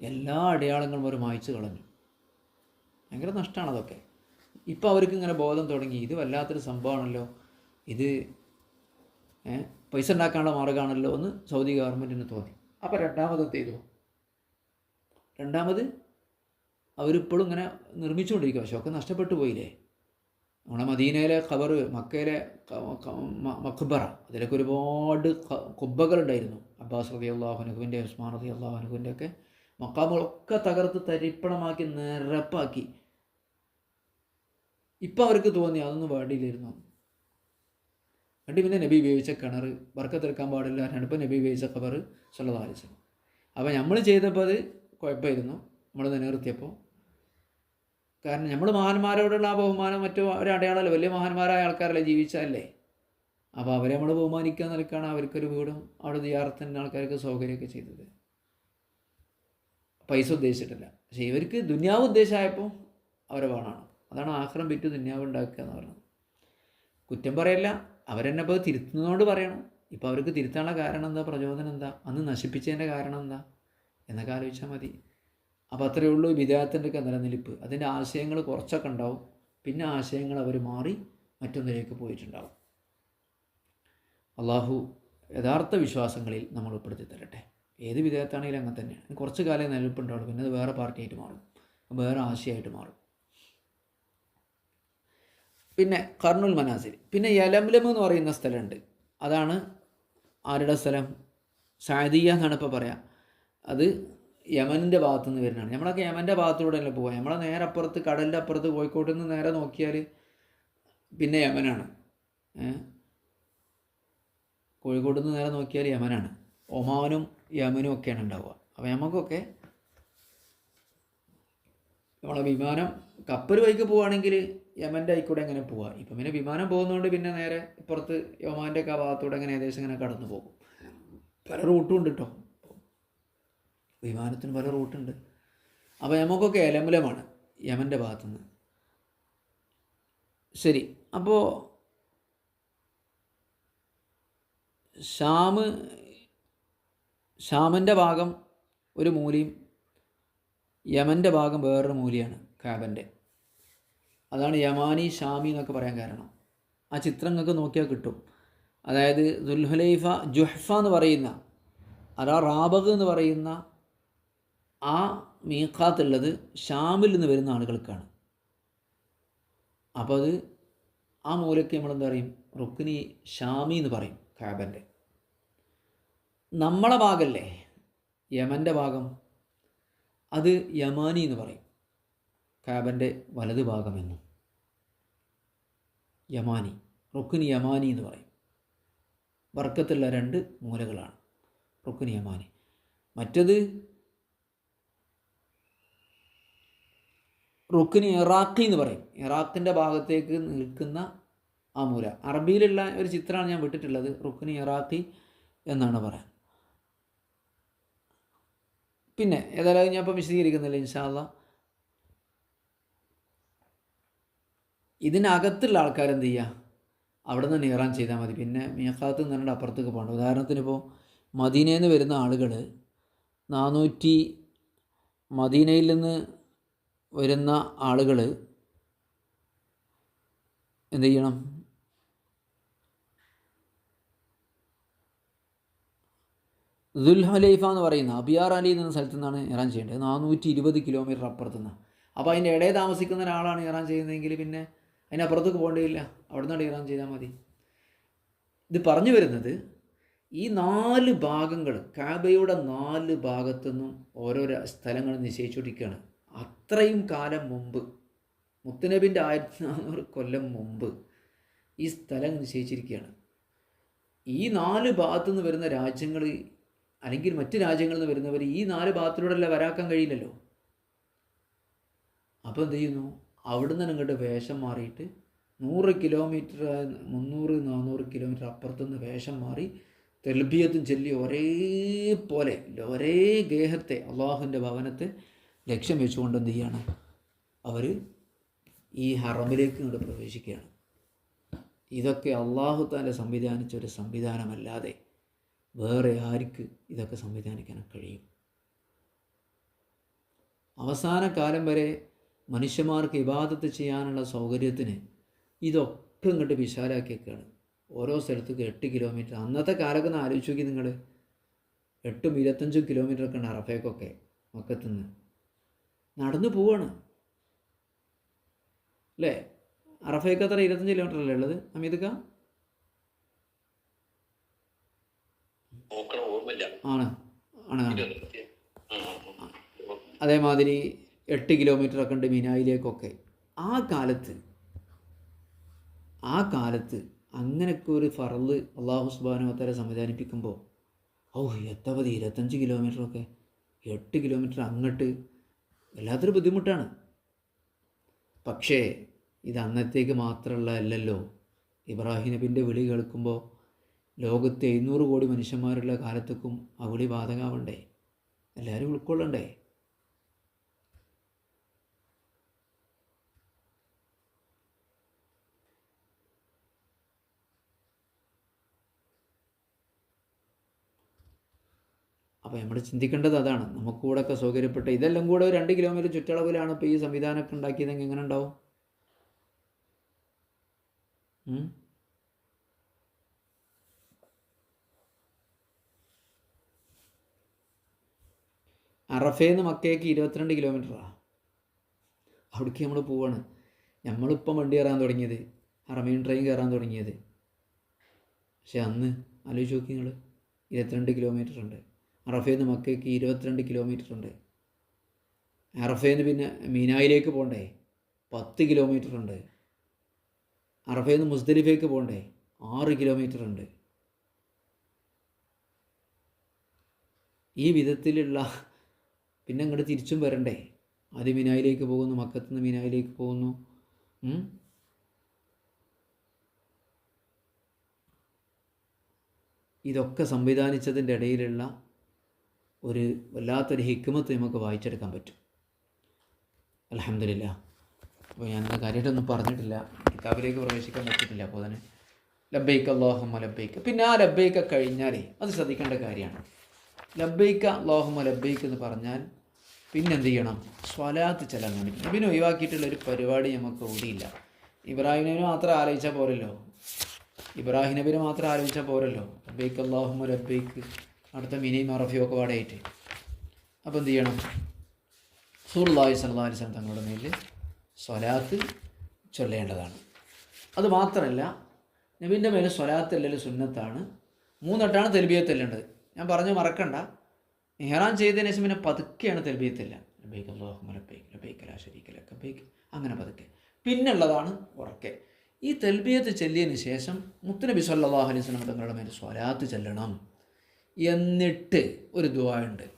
എല്ലാ അടയാളങ്ങളും അവർ മായ്ച്ചു കളഞ്ഞു. ഭയങ്കര നഷ്ടമാണ് അതൊക്കെ. ഇപ്പോൾ അവർക്ക് ഇങ്ങനെ ബോധം തുടങ്ങി. ഇത് വല്ലാത്തൊരു സംഭവമാണല്ലോ. ഇത് പൈസ ഉണ്ടാക്കാനുള്ള മാർഗമാണല്ലോ എന്ന് സൗദി ഗവൺമെന്റിന് തോന്നി. അപ്പോൾ രണ്ടാമത് ചെയ്തു? രണ്ടാമത് അവരിപ്പോഴും ഇങ്ങനെ നിർമ്മിച്ചുകൊണ്ടിരിക്കുക പക്ഷെ ഒക്കെ നഷ്ടപ്പെട്ടു പോയില്ലേ? നമ്മുടെ മദീനയിലെ ഖബർ മക്കയിലെ മക്ബറ അതിലൊക്കെ ഒരുപാട് കുബ്ബകളുണ്ടായിരുന്നു. അബ്ബാസ് റതി അള്ളാഹുനുഹുവിന്റെ ഉസ്മാൻ റതി അള്ളാഹുനുഹുവിന്റെ ഒക്കെ മക്കാമുകളൊക്കെ തകർത്ത് തരിപ്പണമാക്കി നിരപ്പാക്കി. ഇപ്പം അവർക്ക് തോന്നി അതൊന്നും വേണ്ടിയില്ലായിരുന്നു. എന്നിട്ട് പിന്നെ നബി ഉപയോഗിച്ച കിണർ വർക്കത്തെടുക്കാൻ പാടില്ല എന്നാണ് ഇപ്പോൾ നബി ഉപയോഗിച്ച ഖബർ സല്ലല്ലാഹു അപ്പോൾ നമ്മൾ ചെയ്തപ്പോൾ അത് കുഴപ്പമായിരുന്നു. നമ്മൾ നിലനിർത്തിയപ്പോൾ കാരണം നമ്മൾ മഹാന്മാരോടുള്ള ആ ബഹുമാനം മറ്റു ഒരു അടയാളമല്ല. വലിയ മഹാന്മാരായ ആൾക്കാരല്ലേ ജീവിച്ചതല്ലേ അപ്പോൾ അവരെ നമ്മൾ ബഹുമാനിക്കാൻ നിൽക്കുകയാണ് അവർക്കൊരു വീടും അവിടെ ദിയാറത്തിന്റെ ആൾക്കാർക്ക് സൗകര്യമൊക്കെ ചെയ്തത്. പൈസ ഉദ്ദേശിച്ചിട്ടില്ല. പക്ഷേ ഇവർക്ക് ദുന്യാവ് ഉദ്ദേശമായപ്പോൾ അവരെ വേണമാണ് അതാണ് ആഹ്റം വിറ്റ് ദുന്യാവ് ഉണ്ടാക്കുക എന്ന് പറയുന്നത് കുറ്റം പറയല്ല. അവരെന്നെ ഇപ്പോൾ തിരുത്തുന്നതുകൊണ്ട് പറയണം. ഇപ്പോൾ അവർക്ക് തിരുത്താനുള്ള കാരണം എന്താ? പ്രചോദനം എന്താ? അന്ന് നശിപ്പിച്ചതിന്റെ കാരണം എന്താ? എന്നൊക്കെ ആലോചിച്ചാൽ മതി. അപ്പോൾ അത്രയേ ഉള്ളൂ വിദ്യാർത്ഥിന്റെ ഒക്കെ നിലനിൽപ്പ്. അതിന്റെ ആശയങ്ങൾ കുറച്ചൊക്കെ ഉണ്ടാവും. പിന്നെ ആശയങ്ങൾ അവർ മാറി മറ്റൊന്നിലേക്ക് പോയിട്ടുണ്ടാവും. അള്ളാഹു യഥാർത്ഥ വിശ്വാസങ്ങളിൽ നമ്മൾ ഉൾപ്പെടുത്തി തരട്ടെ. ഏത് വിധേയത്താണെങ്കിലും അങ്ങനെ തന്നെയാണ്. കുറച്ച് കാലം നിലനിൽപ്പുണ്ടാവുള്ളൂ പിന്നെ അത് വേറെ പാർട്ടിയായിട്ട് മാറും. വേറെ ആശയമായിട്ട് മാറും. പിന്നെ കർണുൽ മനാസിൽ. പിന്നെ യലംലം എന്ന് പറയുന്ന സ്ഥലമുണ്ട്. അതാണ് ആരുടെ സ്ഥലം? സാദിയ എന്നാണ് ഇപ്പോൾ പറയാം. അത് യമനിന്റെ ഭാഗത്തു നിന്ന് വരുന്നതാണ്. നമ്മളൊക്കെ യമന്റെ ഭാഗത്തൂടെ അല്ലേ പോവുക. നമ്മളെ നേരെ അപ്പുറത്ത് കടലിന്റെ അപ്പുറത്ത് കോഴിക്കോട്ട് നിന്ന് നേരെ നോക്കിയാൽ പിന്നെ യമനാണ്. കോഴിക്കോട് നിന്ന് നേരെ നോക്കിയാൽ യമനാണ്. ഒമാനും യമനും ഒക്കെയാണ് ഉണ്ടാവുക. അപ്പോൾ നമുക്കൊക്കെ നമ്മളെ വിമാനം കപ്പൽ വഴിക്ക് പോവുകയാണെങ്കിൽ യമന്റെ ആയിക്കൂടെ എങ്ങനെ പോവുക. ഇപ്പം പിന്നെ വിമാനം പോകുന്നതുകൊണ്ട് പിന്നെ നേരെ ഇപ്പുറത്ത് യോമാന്റെ ഒക്കെ ഭാഗത്തൂടെ അങ്ങനെ ഏകദേശം ഇങ്ങനെ കടന്നു പോകും പല റൂട്ടും ഉണ്ട് കേട്ടോ വിമാനത്തിന് പല റൂട്ടുണ്ട്. അപ്പോൾ നമുക്കൊക്കെ എലമുലമാണ് യമന്റെ ഭാഗത്തുനിന്ന്. ശരി അപ്പോൾ ഷാമ് ഷാമിന്റെ ഭാഗം ഒരു മൂലയും യമന്റെ ഭാഗം വേറൊരു മൂലയാണ് കാബന്റെ അതാണ് യമാനി ഷാമി എന്നൊക്കെ പറയാൻ കാരണം. ആ ചിത്രം നിങ്ങൾക്ക് നോക്കിയാൽ കിട്ടും. അതായത് ദുൽഹുലൈഫ ജുഹ്ഫ എന്ന് പറയുന്ന അതാ റാബഗ് എന്ന് പറയുന്ന ആ മീഖാത്തുള്ളത് ഷാമിൽ നിന്ന് വരുന്ന ആളുകൾക്കാണ്. അപ്പോൾ അത് ആ മൂലയ്ക്ക് നമ്മൾ എന്താ പറയും? റുക്നി ഷാമി എന്ന് പറയും കാബന്റെ നമ്മളെ ഭാഗമല്ലേ യമന്റെ ഭാഗം. അത് യമാനി എന്ന് പറയും കാബന്റെ വലത് ഭാഗമെന്നും. യമാനി റുക്കിന് യമാനി എന്ന് പറയും. വർക്കത്തുള്ള രണ്ട് മൂലകളാണ്. റുക്കിന് യമാനി. മറ്റത് റുക്കിന് ഇറാഖി എന്ന് പറയും. ഇറാഖിന്റെ ഭാഗത്തേക്ക് നിൽക്കുന്ന ആ മൂല അറബിയിലുള്ള ഒരു ചിത്രമാണ് ഞാൻ വിട്ടിട്ടുള്ളത്. റുക്കിന് ഇറാഖി എന്നാണ് പറയാൻ. പിന്നെ ഏതായാലും ഞാൻ ഇപ്പം വിശദീകരിക്കുന്നില്ല ഇൻഷാല്ല ഇതിനകത്തുള്ള ആൾക്കാർ എന്ത് ചെയ്യുക അവിടെ നിന്ന് ഇറാൻ ചെയ്താൽ മതി. പിന്നെ മീഖാത്ത് എന്ന് പറഞ്ഞിട്ട് അപ്പുറത്തേക്ക് പോകണം ഉദാഹരണത്തിന് ഇപ്പോൾ മദീനയിൽ നിന്ന് വരുന്ന ആളുകൾ നാനൂറ്റി മദീനയിൽ നിന്ന് വരുന്ന ആളുകൾ എന്ത് ചെയ്യണം ദുൽഹലൈഫ എന്ന് പറയുന്ന അബിയാർ അലി എന്ന സ്ഥലത്തു നിന്നാണ് ഇറാൻ ചെയ്യേണ്ടത്. നാനൂറ്റി ഇരുപത് കിലോമീറ്റർ അപ്പുറത്തു നിന്ന് അപ്പോൾ അതിന്റെ ഇടയിൽ താമസിക്കുന്ന ഒരാളാണ് ഇറാൻ ചെയ്യുന്നതെങ്കിൽ പിന്നെ അതിനപ്പുറത്തേക്ക് പോകേണ്ടിയില്ല അവിടെ നിന്നാണ് ഇറാൻ ചെയ്താൽ മതി. ഇത് പറഞ്ഞു വരുന്നത് ഈ നാല് ഭാഗങ്ങൾ കാബയുടെ നാല് ഭാഗത്തു നിന്നും ഓരോരോ സ്ഥലങ്ങൾ നിശ്ചയിച്ചുകൊണ്ടിരിക്കുകയാണ്. അത്രയും കാലം മുമ്പ് മുത്തനബിന്റെ ആയിരത്തി നാനൂറ് കൊല്ലം മുമ്പ് ഈ സ്ഥലം നിശ്ചയിച്ചിരിക്കുകയാണ്. ഈ നാല് ഭാഗത്തു നിന്ന് വരുന്ന രാജ്യങ്ങൾ അല്ലെങ്കിൽ മറ്റ് രാജ്യങ്ങളിൽ നിന്ന് വരുന്നവർ ഈ നാല് ഭാഗത്തിലൂടെയല്ല വരാക്കാൻ കഴിയില്ലല്ലോ. അപ്പോൾ എന്ത് ചെയ്യുന്നു? അവിടുന്ന് നിങ്ങളുടെ വേഷം മാറിയിട്ട് നൂറ് കിലോമീറ്റർ മുന്നൂറ് നാനൂറ് കിലോമീറ്റർ അപ്പുറത്തുനിന്ന് വേഷം മാറി തെൽബിയത്തും ചെല്ലി ഒരേ പോലെ ഒരേ ഗേഹത്തെ അള്ളാഹുവിന്റെ ഭവനത്തെ ലക്ഷ്യം വെച്ചുകൊണ്ട് എന്ത് ചെയ്യാണ്? അവർ ഈ ഹറമിലേക്ക് ഇങ്ങോട്ട് പ്രവേശിക്കുകയാണ്. ഇതൊക്കെ അള്ളാഹു താന്റെ സംവിധാനിച്ച ഒരു സംവിധാനമല്ലാതെ വേറെ ആർക്ക് ഇതൊക്കെ സംവിധാനിക്കാൻ കഴിയും? അവസാന കാലം വരെ മനുഷ്യന്മാർക്ക് ഇബാദത്ത് ചെയ്യാനുള്ള സൗകര്യത്തിന് ഇതൊക്കെ ഇങ്ങോട്ട് വിശാലാക്കിയൊക്കെയാണ് ഓരോ സ്ഥലത്തേക്ക് എട്ട് കിലോമീറ്റർ അന്നത്തെ കാലമൊക്കെ ഒന്ന് ആലോചിച്ച് നോക്കി നിങ്ങൾ എട്ടും ഇരുപത്തഞ്ചും കിലോമീറ്റർ ഒക്കെ ഉണ്ട് അറഫേക്കൊക്കെ മക്കത്തുനിന്ന്. നടന്നു പോവാണ്. അല്ലേ? അറഫയ്ക്ക് അത്ര ഇരുപത്തഞ്ച് കിലോമീറ്റർ അല്ലേ ഉള്ളത്? അമിതക്ക? ആണ്. ആണ്. അതേമാതിരി എട്ട് കിലോമീറ്റർ ഒക്കെ ഉണ്ട് മിനായിലേക്കൊക്കെ. ആ കാലത്ത് ആ കാലത്ത് അങ്ങനെയൊക്കെ ഒരു ഫറൽ അള്ളാഹു സുബാനുവത്തരെ സംവിധാനിപ്പിക്കുമ്പോൾ ഓ എത്ര പതി? ഇരുപത്തഞ്ച് കിലോമീറ്ററൊക്കെ എട്ട് കിലോമീറ്റർ അങ്ങോട്ട് വല്ലാത്തൊരു ബുദ്ധിമുട്ടാണ്. പക്ഷേ ഇത് അന്നത്തേക്ക് മാത്രമുള്ള അല്ലല്ലോ. ഇബ്രാഹിം നബിന്റെ വിളി കേൾക്കുമ്പോൾ ലോകത്തെ എഴുന്നൂറ് കോടി മനുഷ്യന്മാരുള്ള കാലത്തേക്കും ആ വിളി ബാധകാവണ്ടേ? എല്ലാവരും ഉൾക്കൊള്ളണ്ടേ? അപ്പോൾ നമ്മൾ ചിന്തിക്കേണ്ടത് അതാണ്. നമുക്ക് കൂടെ ഒക്കെ സൗകര്യപ്പെട്ട ഇതെല്ലാം കൂടെ ഒരു രണ്ട് കിലോമീറ്റർ ചുറ്റളവിലാണ് ഇപ്പോൾ ഈ സംവിധാനമൊക്കെ ഉണ്ടാക്കിയതെങ്കിൽ എങ്ങനെ ഉണ്ടാവും? അറഫേന്ന് മക്കയ്ക്ക് ഇരുപത്തിരണ്ട് കിലോമീറ്ററാണ് അവിടേക്ക് നമ്മൾ പോവാണ്. നമ്മളിപ്പം വണ്ടി കയറാൻ തുടങ്ങിയത്. അറമീൻ ട്രെയിൻ കയറാൻ തുടങ്ങിയത്. പക്ഷെ അന്ന് ആലോചിച്ച് നോക്കി നിങ്ങൾ ഇരുപത്തിരണ്ട് കിലോമീറ്റർ ഉണ്ട് അറഫയിൽ നിന്ന് മക്കയ്ക്ക് ഇരുപത്തിരണ്ട് കിലോമീറ്റർ ഉണ്ട്. അറഫയിൽ നിന്ന് പിന്നെ മീനായിലേക്ക് പോകണ്ടേ പത്ത് കിലോമീറ്റർ ഉണ്ട്. അറഫേന്ന് മുസ്ദലിഫേക്ക് പോകണ്ടേ ആറ് കിലോമീറ്റർ ഉണ്ട്. ഈ വിധത്തിലുള്ള പിന്നെ അങ്ങോട്ട് തിരിച്ചും വരണ്ടേ? അത് മിനായിലേക്ക് പോകുന്നു മക്കത്ത് നിന്ന് മിനായിലേക്ക് പോകുന്നു. ഇതൊക്കെ സംവിധാനിച്ചതിന്റെ ഇടയിലുള്ള ഒരു വല്ലാത്തൊരു ഹിക്കുമത്ത് നമുക്ക് വായിച്ചെടുക്കാൻ പറ്റും. അലഹമില്ല അപ്പോൾ ഞാൻ ഇന്ന് കാര്യമായിട്ടൊന്നും പറഞ്ഞിട്ടില്ല. കിതാബിലേക്ക് പ്രവേശിക്കാൻ പറ്റിയിട്ടില്ല. അപ്പോൾ തന്നെ ലബൈക്ക് അള്ളാഹുമ ലബൈക്ക് പിന്നെ ആ ലബൈക്ക കഴിഞ്ഞാലേ അത് ശ്രദ്ധിക്കേണ്ട കാര്യമാണ്. ലബൈക്ക അള്ളാഹുമ ലബൈക്ക് എന്ന് പറഞ്ഞാൽ പിന്നെ എന്ത് ചെയ്യണം? സ്വലാത്ത് ചെല്ലാൻ വേണ്ടി നബിനെ ഒഴിവാക്കിയിട്ടുള്ള ഒരു പരിപാടി നമുക്ക് ഓടിയില്ല ഇബ്രാഹിം നബിനെ മാത്രം ആലോചിച്ചാൽ പോരല്ലോ. ഇബ്രാഹിം നബിനെ മാത്രം ആലോചിച്ചാൽ പോരല്ലോ. ലബൈക്ക് അള്ളാഹുമ ലബൈക്ക് അടുത്ത മിനിയും അറഫിയും ഒക്കെ പാടായിട്ട്. അപ്പോൾ എന്ത് ചെയ്യണം? സൂർലാഹി സല്ലാ അലിസ്ലാം തങ്ങളുടെ മേലിൽ സ്വലാത്ത് ചൊല്ലേണ്ടതാണ്. അത് മാത്രമല്ല നബീന്റെ മേലെ സ്വലാത്ത് അല്ലെങ്കിൽ സുന്നത്താണ്. മൂന്നെട്ടാണ് തെൽബിയത്തല്ലേണ്ടത് ഞാൻ പറഞ്ഞു മറക്കണ്ട. ഇഹ്റാൻ ചെയ്തതിന് ശേഷം പിന്നെ പതുക്കെയാണ് തെൽബിയത്തില്ല അങ്ങനെ പതുക്കെ. പിന്നുള്ളതാണ് ഉറക്കെ. ഈ തെൽബിയത്ത് ചെല്ലിയതിന് ശേഷം മുത്തുനബി സല്ലല്ലാഹു അലൈഹി തങ്ങളുടെ മേൽ സ്വലാത്ത് ചെല്ലണം. എന്നിട്ട് ഒരു ദുആ ഉണ്ട്.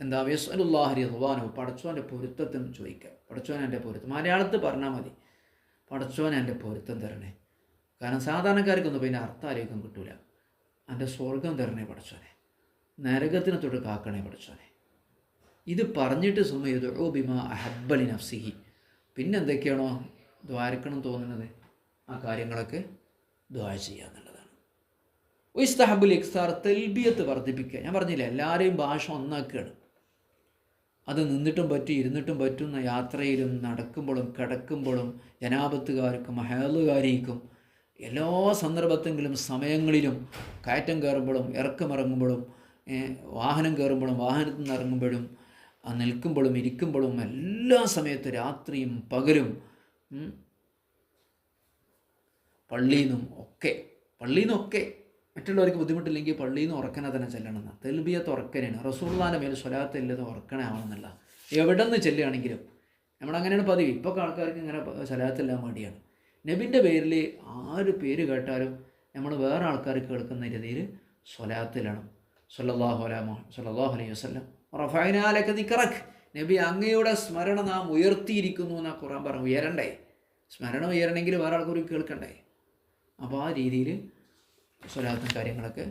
എന്താ? യസ്വലുല്ലാഹരി റിദ്വാനഹു പടച്ചോന്റെ പൊരുത്തത്തിന് ചോദിക്കുക പടച്ചോൻ എന്റെ പൊരുത്തം. മലയാളത്തിൽ പറഞ്ഞാൽ മതി. പടച്ചോൻ എന്റെ പൊരുത്തം തരണേ. കാരണം സാധാരണക്കാർക്കൊന്നും പിന്നെ അർത്ഥം ആലോചിക്കാൻ കിട്ടൂല. എന്റെ സ്വർഗം തരണേ പടച്ചോനെ നരകത്തിനെ തൊട്ട് കാക്കണേ പടച്ചോനെ ഇത് പറഞ്ഞിട്ട് സുമയത് ഓ ബിമ അഹബ്ബലി നഫ്സിഹി. പിന്നെന്തൊക്കെയാണോ ദ്വാരക്കണം തോന്നുന്നത്? ആ കാര്യങ്ങളൊക്കെ ദ്വാര ചെയ്യുക എന്നുള്ളതാണ് ഇഖ്താർ തെൽബിയത്ത് വർദ്ധിപ്പിക്കുക. ഞാൻ പറഞ്ഞില്ല എല്ലാവരെയും ഭാഷ ഒന്നാക്കുകയാണ്. അത് നിന്നിട്ടും പറ്റും ഇരുന്നിട്ടും പറ്റുന്ന യാത്രയിലും നടക്കുമ്പോഴും കിടക്കുമ്പോഴും ജനാപത്തുകാർക്കും ഹേളുകാരിക്കും എല്ലാ സന്ദർഭത്തെങ്കിലും സമയങ്ങളിലും കയറ്റം കയറുമ്പോഴും ഇറക്കമിറങ്ങുമ്പോഴും വാഹനം കയറുമ്പോഴും വാഹനത്തിൽ നിന്ന് ഇറങ്ങുമ്പോഴും നിൽക്കുമ്പോഴും ഇരിക്കുമ്പോഴും എല്ലാ സമയത്തും രാത്രിയും പകലും പള്ളിയിൽ നിന്നും ഒക്കെ പള്ളിയിൽ നിന്നൊക്കെ മറ്റുള്ളവർക്ക് ബുദ്ധിമുട്ടില്ലെങ്കിൽ പള്ളിയിൽ നിന്ന് ഉറക്കനെ തന്നെ ചെല്ലണമെന്ന് തെൽബിയത്ത് ഉറക്കനെയാണ് റസൂള്ളാന്റെ മേൽ സ്വലാത്ത് ഉറക്കണേ ആവണമെന്നല്ല. എവിടെ നിന്ന് ചെല്ലുകയാണെങ്കിലും നമ്മളങ്ങനെയാണ് പതിവ്. ഇപ്പോൾ ആൾക്കാർക്ക് ഇങ്ങനെ സ്വലാത്തെല്ലാം മടിയാണ്. നബിന്റെ പേരിൽ ആര് പേര് കേട്ടാലും നമ്മൾ വേറെ ആൾക്കാർക്ക് കേൾക്കുന്ന രീതിയിൽ സ്വലാത്തിലാണ് സല്ലല്ലാഹു അലാ മുഹ- സല്ലല്ലാഹു അലൈഹി വസല്ലം. റഫൈനാലൊക്കെ നബി അങ്ങയുടെ സ്മരണ നാം ഉയർത്തിയിരിക്കുന്നു എന്നാ ഖുറാൻ പറഞ്ഞു ഉയരണ്ടേ? സ്മരണ ഉയരണമെങ്കിൽ വേറെ ആൾക്കാർ കേൾക്കണ്ടേ? അപ്പോൾ ആ രീതിയിൽ സ്വലാത്തും കാര്യങ്ങളൊക്കെ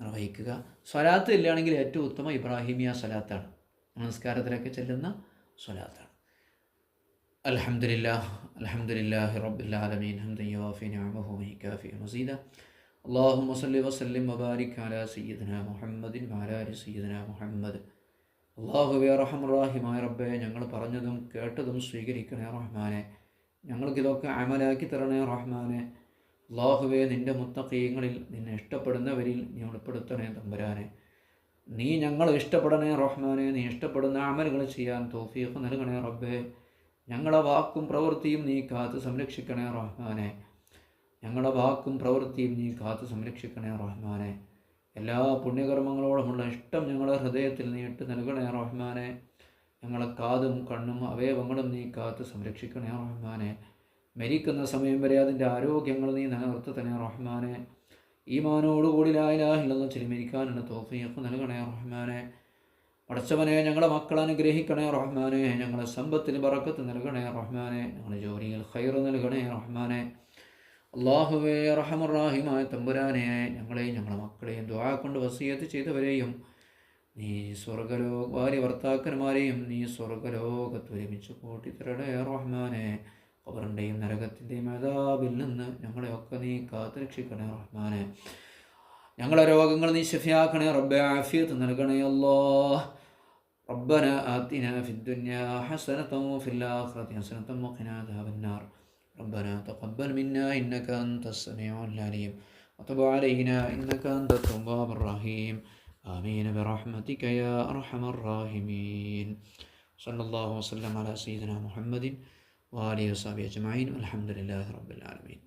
നിർവഹിക്കുക സ്വലാത്ത് ഇല്ലാണെങ്കിൽ ഏറ്റവും ഉത്തമം ഇബ്രാഹിമിയ സ്വലാത്താണ് നമസ്കാരത്തിലൊക്കെ ചെല്ലുന്ന സ്വലാത്താണ് അൽഹംദുലില്ലാ അൽഹംദുലില്ലാഹി റബ്ബിൽ ആലമീൻ ഹംദൻ യുവാഫി നിഅമഹു വയകാഫി മസീദ اللهم صل وسلم وبارك على سيدنا محمد وعلى آل سيدنا محمد അള്ളാഹുവേ റഹമുറാഹിമായ റബ്ബെ ഞങ്ങൾ പറഞ്ഞതും കേട്ടതും സ്വീകരിക്കണേ റഹ്മാനെ ഞങ്ങൾക്കിതൊക്കെ അമലാക്കി തരണേ റഹ്മാനെ അള്ളാഹുവേ നിന്റെ മുത്തക്കീങ്ങളിൽ നിന്നെ ഇഷ്ടപ്പെടുന്നവരിൽ നീ ഉൾപ്പെടുത്തണേ തമ്പുരാനെ. നീ ഞങ്ങൾ ഇഷ്ടപ്പെടണേ റഹ്മാനെ നീ ഇഷ്ടപ്പെടുന്ന അമലുകൾ ചെയ്യാൻ തോഫീഖ് നൽകണേ റബ്ബേ. ഞങ്ങളെ വാക്കും പ്രവൃത്തിയും നീ കാത്ത് സംരക്ഷിക്കണേ റഹ്മാനെ. ഞങ്ങളുടെ വാക്കും പ്രവൃത്തിയും നീ കാത്ത് സംരക്ഷിക്കണേ റഹ്മാനെ. എല്ലാ പുണ്യകർമ്മങ്ങളോടുമുള്ള ഇഷ്ടം ഞങ്ങളുടെ ഹൃദയത്തിൽ നീ ഇട്ട് നൽകണേ റഹ്മാനെ. ഞങ്ങളെ കാതും കണ്ണും അവയവങ്ങളും നീ കാത്ത് സംരക്ഷിക്കണേ റഹ്മാനെ. മരിക്കുന്ന സമയം വരെ അതിന്റെ ആരോഗ്യങ്ങൾ നീ നിലനിർത്തണേ റഹ്മാനെ. ഈമാനോടുകൂടി ലായിലാഹില്ലെന്ന് ചെലി മരിക്കാനുള്ള തോഫിയൊക്കെ നൽകണേ റഹ്മാനെ. പഠിച്ചവനെ ഞങ്ങളെ മക്കൾ അനുഗ്രഹിക്കണേ റഹ്മാനെ. ഞങ്ങളെ സമ്പത്തിന് പറക്കത്ത് നൽകണേ റഹ്മാനെ. ഞങ്ങളുടെ ജോലിയിൽ ഖൈർ നൽകണേ റഹ്മാനെ. അള്ളാഹുവേ റഹമുറാഹിമായ തമ്പുരാനെ ഞങ്ങളെയും ഞങ്ങളെ മക്കളെയും ദ്വാ കൊണ്ട് വസീയത്ത് ചെയ്തവരെയും നീ സ്വർഗലോക ഭാര്യ ഭർത്താക്കന്മാരെയും നീ സ്വർഗലോകത്ത് ഒരുമിച്ച് കൂട്ടിത്തരണേ റഹ്മാനെ. അവരുടെയും നരകത്തിൻ്റെയും അതാബിൽ നിന്ന് ഞങ്ങളെയൊക്കെ നീ കാത്തുരക്ഷിക്കണേ റഹ്മാനെ ഞങ്ങളെ രോഗങ്ങൾ നീ ശഫിയാക്കണേ റബ്ബെ ആഫിയത്ത് നൽകണേ അല്ലോ ربنا آتنا في الدنيا حسنة وفي الآخرة حسنة وقنا عذاب النار ربنا تقبل منا إنك أنت السميع العليم وتب علينا إنك أنت التواب الرحيم آمين برحمتك يا أرحم الراحمين صلى الله وسلم على سيدنا محمد وآله وصحبه أجمعين والحمد لله رب العالمين.